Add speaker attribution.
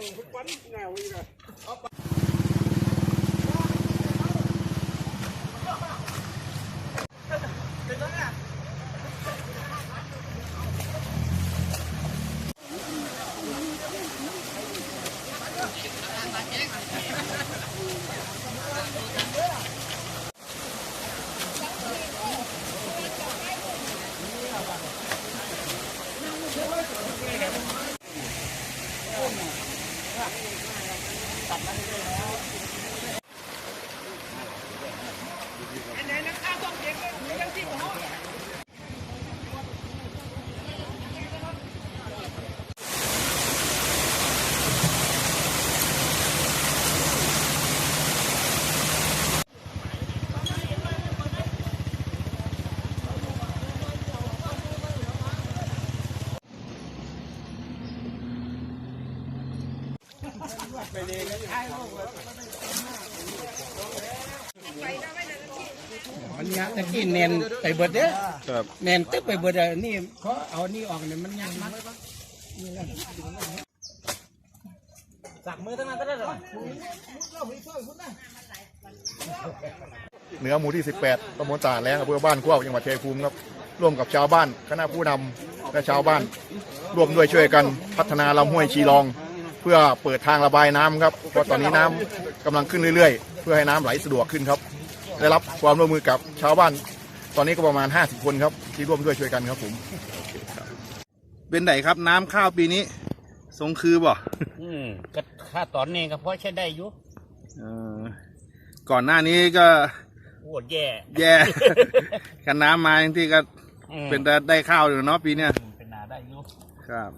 Speaker 1: 我管你呢，我一个。好。 มั นยากตะกี้เนนไปเบิดเด้อ
Speaker 2: ครับ
Speaker 1: เนนตึ๊บไปเบิดอะนี่เพราะเอานี่ออกเนี่ยมันยังมัด
Speaker 2: เหนือหมู่ที่ 18ตำบลตาดแล้งอำเภอบ้านกว้าวจังหวัดชัยภูมิครับ ร่วมกับชาวบ้าน คณะผู้นำและชาวบ้าน ร่วมด้วยช่วยกันพัฒนาลำห้วยชีรอง เพื่อเปิดทางระบายน้ำครับเพราะตอนนี้น้ำกำลังขึ้นเรื่อยๆ เพื่อให้น้ำไหลสะดวกขึ้นครับ ได้รับความร่วมมือกับชาวบ้าน ตอนนี้ก็ประมาณ 50 คนครับ ที่ร่วมด้วยช่วยกันครับผม
Speaker 3: เป็นไหนครับน้ำข้าวปีนี้ ทรงคือบ่
Speaker 1: อืมก็ถ้าตอนนี้ก็พอใช้ได้อยู่
Speaker 3: เออก่อนหน้านี้ก็
Speaker 1: โอ้แย่
Speaker 3: แย่กันน้ำมาอย่างที่ก็
Speaker 1: อืม
Speaker 3: เป็นแต่ได้ข้าวอยู่เนาะปีเนี้ย
Speaker 1: เป็นนาได้อยู่
Speaker 3: ครับ